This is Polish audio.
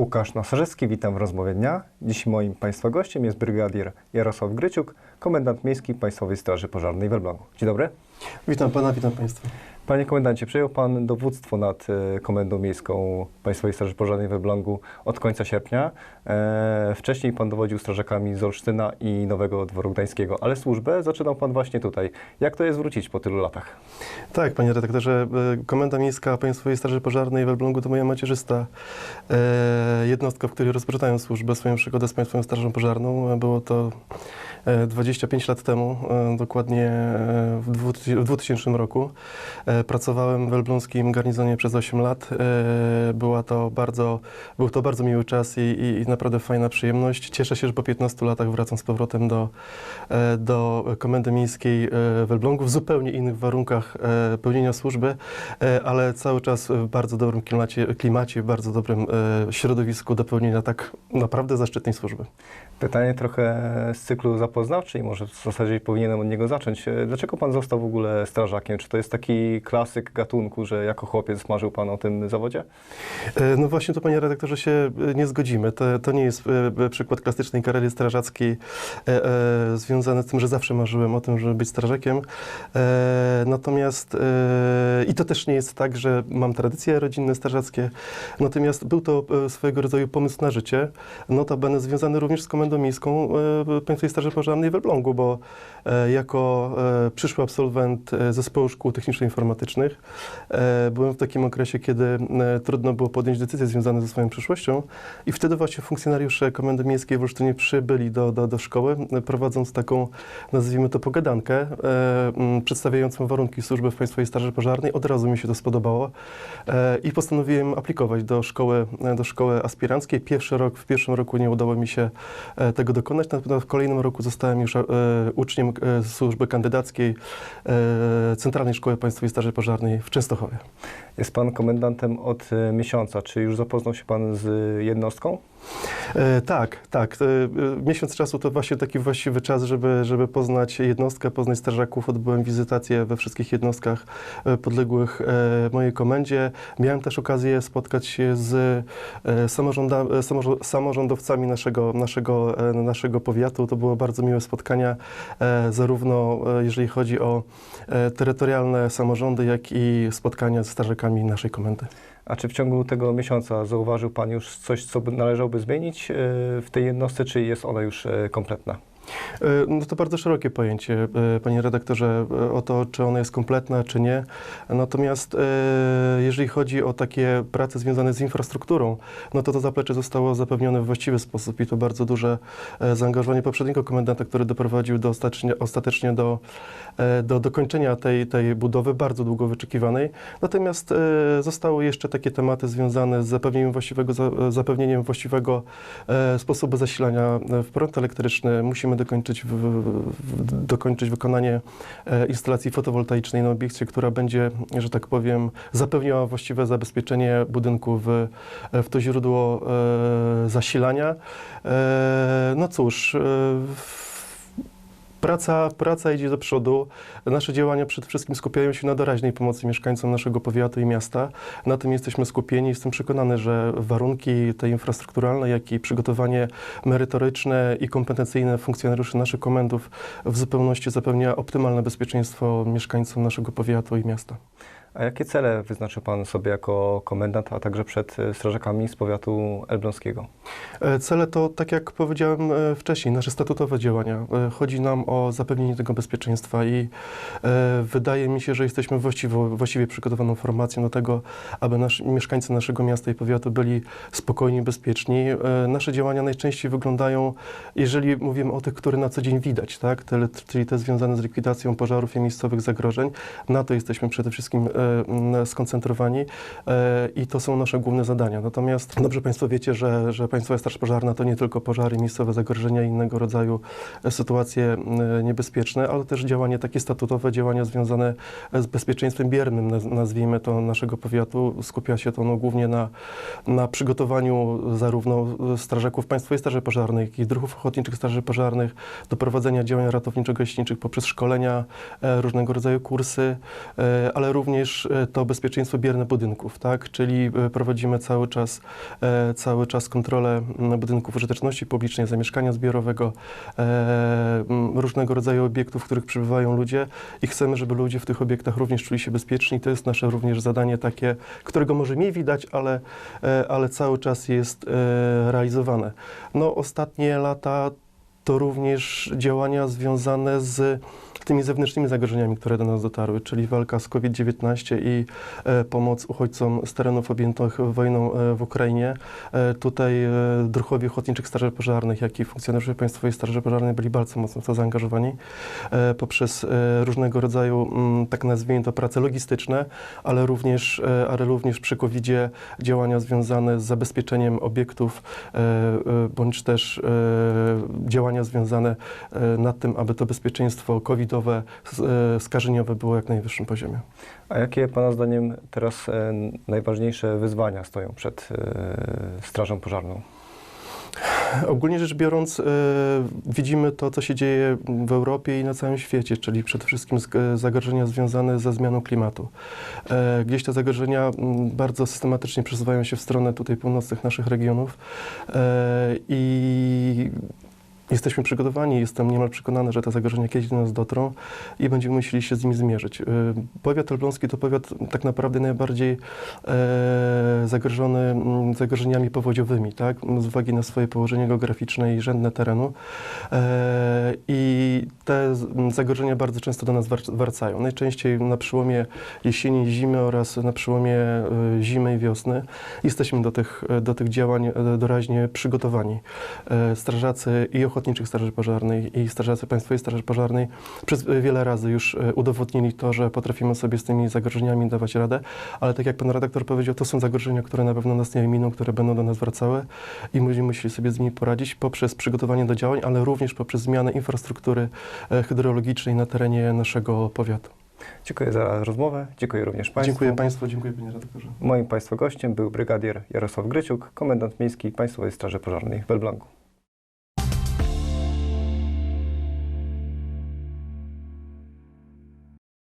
Łukasz Nasarzewski, witam w rozmowie dnia. Dziś moim Państwa gościem jest brygadier Jarosław Gryciuk, komendant miejski Państwowej Straży Pożarnej w Elblągu. Dzień dobry. Witam pana, witam państwa. Panie komendancie, przejął Pan dowództwo nad e, Komendą Miejską Państwowej Straży Pożarnej w Elblągu od końca sierpnia. E, wcześniej Pan dowodził strażakami z Olsztyna i Nowego Dworu Gdańskiego, ale służbę zaczynał Pan właśnie tutaj. Jak to jest wrócić po tylu latach? Tak, panie redaktorze, e, Komenda Miejska Państwowej Straży Pożarnej w Elblągu to moja macierzysta jednostka, w której rozpoczynałem służbę, swoją przygodę z Państwową Strażą Pożarną. Było to e, 25 lat temu, dokładnie w 2000 roku. Pracowałem w elbląskim garnizonie przez 8 lat. E, Była to bardzo, był to bardzo miły czas i, i, i naprawdę fajna przyjemność. Cieszę się, że po 15 latach wracam z powrotem do, e, do Komendy Miejskiej e, w Elblągu w zupełnie innych warunkach pełnienia służby, ale cały czas w bardzo dobrym klimacie, klimacie w bardzo dobrym środowisku do pełnienia tak naprawdę zaszczytnej służby. Pytanie trochę z cyklu zapoznawczej, może w zasadzie powinienem od niego zacząć. Dlaczego Pan został w ogóle strażakiem? Czy to jest taki klasyk gatunku, że jako chłopiec marzył Pan o tym zawodzie? E, No właśnie tu, panie redaktorze, się e, nie zgodzimy. To, to nie jest e, przykład klasycznej kariery strażackiej związany z tym, że zawsze marzyłem o tym, żeby być strażakiem. Natomiast i to też nie jest tak, że mam tradycje rodzinne strażackie. Natomiast był to swojego rodzaju pomysł na życie, notabene związany również z Komendą Miejską Państwowej Straży Pożarnej w Elblągu, bo jako przyszły absolwent zespołu szkół techniczno-informatycznych e, byłem w takim okresie, kiedy e, trudno było podjąć decyzje związane ze swoją przyszłością i wtedy właśnie funkcjonariusze Komendy Miejskiej w Olsztynie przybyli do, do, do szkoły, prowadząc taką, nazwijmy to, pogadankę, e, przedstawiającą warunki służby w Państwowej Straży Pożarnej. Od razu mi się to spodobało i postanowiłem aplikować do szkoły, do szkoły aspiranckiej. Pierwszy rok, w pierwszym roku nie udało mi się tego dokonać, w kolejnym roku zostałem już uczniem służby kandydackiej Centralnej Szkoły Państwowej Straży Pożarnej w Częstochowie. Jest Pan komendantem od e, miesiąca. Czy już zapoznał się Pan z jednostką? E, tak, tak. E, e, miesiąc czasu to właśnie taki właściwy czas, żeby, żeby poznać jednostkę, poznać strażaków. Odbyłem wizytację we wszystkich jednostkach podległych mojej komendzie. Miałem też okazję spotkać się z samorządowcami naszego, naszego, naszego powiatu. To były bardzo miłe spotkania, zarówno jeżeli chodzi o terytorialne samorządy, jak i spotkania ze strażakami naszej komendy. A czy w ciągu tego miesiąca zauważył Pan już coś, co by należałoby zmienić e, w tej jednostce, czy jest ona już e, kompletna? E, No to bardzo szerokie pojęcie, panie redaktorze, o to, czy ona jest kompletna, czy nie. Natomiast jeżeli chodzi o takie prace związane z infrastrukturą, no to to zaplecze zostało zapewnione w właściwy sposób i to bardzo duże zaangażowanie poprzedniego komendanta, który doprowadził do ostatecznie, ostatecznie do, do dokończenia tej, tej budowy, bardzo długo wyczekiwanej. Natomiast e, zostały jeszcze takie tematy związane z zapewnieniem właściwego, za- zapewnieniem właściwego e, sposobu zasilania e, w prąd elektryczny. Musimy dokończyć, dokończyć wykonanie e, instalacji fotowoltaicznej na obiekcie, która będzie, że tak powiem, zapewniała właściwe zabezpieczenie budynku w, w to źródło e, zasilania. E, no cóż, e, w- Praca, praca idzie do przodu. Nasze działania przede wszystkim skupiają się na doraźnej pomocy mieszkańcom naszego powiatu i miasta. Na tym jesteśmy skupieni. Jestem przekonany, że warunki te infrastrukturalne, jak i przygotowanie merytoryczne i kompetencyjne funkcjonariuszy naszych komendów w zupełności zapewnia optymalne bezpieczeństwo mieszkańcom naszego powiatu i miasta. A jakie cele wyznaczył Pan sobie jako komendant, a także przed e, strażakami z powiatu elbląskiego? E, Cele to, tak jak powiedziałem e, wcześniej, nasze statutowe działania. Chodzi nam o zapewnienie tego bezpieczeństwa i wydaje mi się, że jesteśmy właściwo, właściwie przygotowaną formacją do tego, aby nasz, mieszkańcy naszego miasta i powiatu byli spokojni, bezpieczni. Nasze działania najczęściej wyglądają, jeżeli mówimy o tych, które na co dzień widać, tak? Te, czyli te związane z likwidacją pożarów i miejscowych zagrożeń. Na to jesteśmy przede wszystkim skoncentrowani e, i to są nasze główne zadania. Natomiast dobrze Państwo wiecie, że, że Państwowa Straż Pożarna to nie tylko pożary, miejscowe zagrożenia i innego rodzaju e, sytuacje e, niebezpieczne, ale też działanie takie statutowe, działania związane z bezpieczeństwem biernym, naz- nazwijmy to, naszego powiatu. Skupia się to no, głównie na, na przygotowaniu zarówno strażaków Państwowej Straży Pożarnej, jak i druhów ochotniczych Straży Pożarnych do prowadzenia działań ratowniczo-gaśniczych poprzez szkolenia, e, różnego rodzaju kursy, e, ale również również e, to bezpieczeństwo bierne budynków, tak? Czyli e, prowadzimy cały czas, e, cały czas kontrolę budynków użyteczności publicznej, zamieszkania zbiorowego, różnego rodzaju obiektów, w których przebywają ludzie i chcemy, żeby ludzie w tych obiektach również czuli się bezpieczni. To jest nasze również zadanie takie, którego może mniej widać, ale, ale cały czas jest realizowane. No, ostatnie lata to również działania związane z tymi zewnętrznymi zagrożeniami, które do nas dotarły, czyli walka z COVID-19 i e, pomoc uchodźcom z terenów objętych wojną e, w Ukrainie. E, tutaj e, druhowie Ochotniczych Straży Pożarnych, jak i funkcjonariusze Państwowej Straży Pożarnej byli bardzo mocno w to zaangażowani poprzez różnego rodzaju, mm, tak nazwijmy to, prace logistyczne, ale również, ale również przy covid działania związane z zabezpieczeniem obiektów, bądź też działania związane e, nad tym, aby to bezpieczeństwo covidowe, e, skażeniowe było jak najwyższym poziomie. A jakie Pana zdaniem teraz e, najważniejsze wyzwania stoją przed Strażą Pożarną? Ogólnie rzecz biorąc, e, widzimy to, co się dzieje w Europie i na całym świecie, czyli przede wszystkim zagrożenia związane ze zmianą klimatu. Gdzieś te zagrożenia bardzo systematycznie przesuwają się w stronę tutaj północnych naszych regionów i jesteśmy przygotowani, jestem niemal przekonany, że te zagrożenia kiedyś do nas dotrą i będziemy musieli się z nimi zmierzyć. E, Powiat elbląski to powiat tak naprawdę najbardziej e, zagrożony zagrożeniami powodziowymi, tak? z uwagi na swoje położenie geograficzne i rzędne terenu. E, I te zagrożenia bardzo często do nas wracają. Najczęściej na przełomie jesieni i zimy oraz na przełomie e, zimy i wiosny. Jesteśmy do tych, do tych działań doraźnie przygotowani. Strażacy i Ochotniczych Straży Pożarnej i Strażacy Państwowej Straży Pożarnej przez e, wiele razy już e, udowodnili to, że potrafimy sobie z tymi zagrożeniami dawać radę, ale tak jak pan redaktor powiedział, to są zagrożenia, które na pewno nas nie miną, które będą do nas wracały i będziemy musieli sobie z nimi poradzić poprzez przygotowanie do działań, ale również poprzez zmianę infrastruktury e, hydrologicznej na terenie naszego powiatu. Dziękuję za rozmowę, dziękuję również Państwu. Dziękuję Państwu, dziękuję Panie redaktorze. Moim Państwa gościem był brygadier Jarosław Gryciuk, komendant miejski Państwowej Straży Pożarnej w Elblągu.